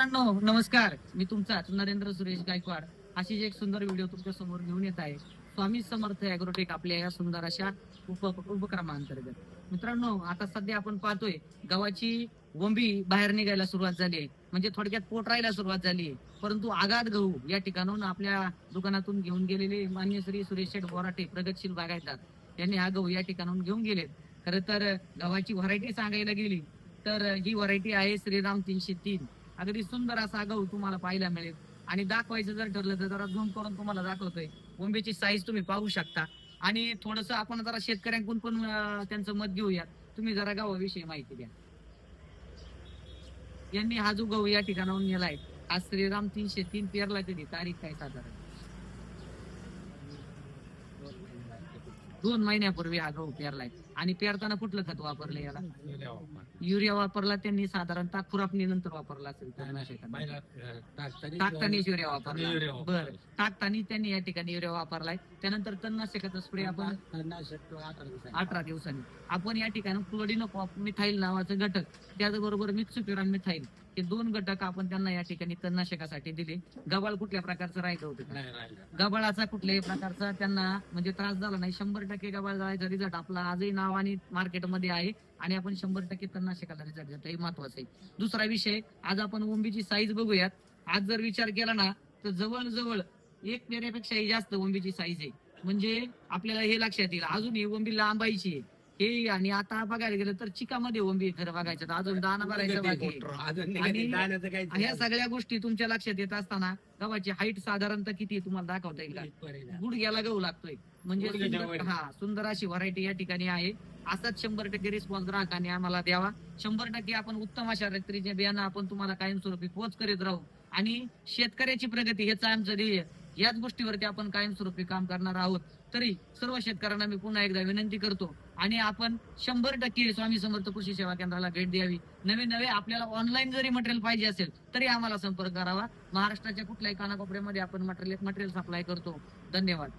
मित्रांनो नमस्कार. मी तुमचा नरेंद्र सुरेश गायकवाड. अशीच एक सुंदर व्हिडिओ तुमच्यासमोर घेऊन येत आहे स्वामी समर्थ अॅग्रोटेक आपल्या या सुंदर अशा उप उपक्रमांतर्गत. मित्रांनो आता सध्या आपण पाहतोय गव्हाची वंबी बाहेर निघायला सुरुवात झाली आहे. म्हणजे थोडक्यात पोट राहायला सुरुवात झाली आहे. परंतु आघात गहू या ठिकाणाहून आपल्या दुकानातून घेऊन गेलेले मान्य श्री सुरेश शेठ बोराटे प्रगतशील बागायतदार. यांनी हा गहू या ठिकाणाहून घेऊन गेलेत. खरं तर गव्हाची व्हरायटी सांगायला गेली तर ही व्हरायटी आहे श्रीराम तीनशे तीन. अगदी सुंदर असा गहू तुम्हाला पाहायला मिळेल. आणि दाखवायचं जर ठरलं तर जरा झूम करून तुम्हाला दाखवतोय. कोंबीची साईज तुम्ही पाहू शकता. आणि थोडस आपण जरा शेतकऱ्यांकडून पण त्यांचं मत घेऊया तुम्ही जरा गावाविषयी माहिती द्या. यांनी हा जो गहू या ठिकाणाहून नेलाय. आज श्रीराम तीनशे तीन पेरला कधी तारीख काय साधारण? दोन महिन्यापूर्वी हा गहू पेरलाय. आणि पेरताना कुठलं खत वापरलं याला? युरिया वापरला. त्यांनी साधारणतः खुरापणी नंतर वापरला असेल. टाकताना युरिया वापरला. बर. टाकताना त्यांनी या ठिकाणी युरिया वापरलाय. त्यानंतर तणनाशकाचा स्प्रे आपण अठरा दिवसांनी. आपण या ठिकाणी क्लोडिनो मिथाईल नावाचं घटक त्याचबरोबर मिक्सुपिरान मिथाईल. हे दोन घटक आपण त्यांना या ठिकाणी तणनाशकासाठी दिले. गबाळ कुठल्या प्रकारचं राहिलं होतं का? गबाळाचा कुठल्याही प्रकारचा त्यांना म्हणजे त्रास झाला नाही. शंभर टक्के गबाळ जायचा रिझल्ट आपला आजही नाव आणि मार्केटमध्ये आहे आणि आपण शंभर टक्के तणनाशकाला रिझल्ट देतो. हे महत्वाचं आहे. दुसरा विषय आज आपण ओंबीची साईज बघूयात. आज जर विचार केला ना तर जवळजवळ एक पेऱ्यापेक्षाही जास्त ओंबीची साईज आहे. म्हणजे आपल्याला हे लक्षात येईल. अजून ही ओंबी लांबायची आहे. हे आणि आता बघायला गेलं तर चिकामध्ये ओंबी खरं बघायचं तर. अजून दाना भरायचं बाकी आहे. ह्या सगळ्या गोष्टी तुमच्या लक्षात येत असताना गव्हाची हाईट साधारणतः किती आहे तुम्हाला दाखवता येईल का? गुडघ्याला गहू लागतोय. म्हणजे गुडघ्याच्या सुंदर- वर. हा सुंदर अशी व्हरायटी या ठिकाणी आहे. असाच शंभर टक्के रिस्पॉन्स ग्राहकांनी आम्हाला द्यावा. शंभर टक्के आपण उत्तम अशा रात्रीचे बियाणं आपण तुम्हाला कायमस्वरूपी पोच करीत राहू. आणि शेतकऱ्याची प्रगती हेच आमचं ध्येय. याच गोष्टीवरती आपण कायमस्वरूपी काम करणार आहोत. तरी सर्व शेतकऱ्यांना मी पुन्हा एकदा विनंती करतो आणि आपण शंभर टक्के स्वामी समर्थ कृषी सेवा केंद्राला भेट द्यावी. नवे नवे आपल्याला ऑनलाईन जरी मटेरियल पाहिजे असेल तरी आम्हाला संपर्क करावा. महाराष्ट्राच्या कुठल्याही कानाकोपऱ्यामध्ये आपण मटेरियल मटेरियल सप्लाय करतो. धन्यवाद.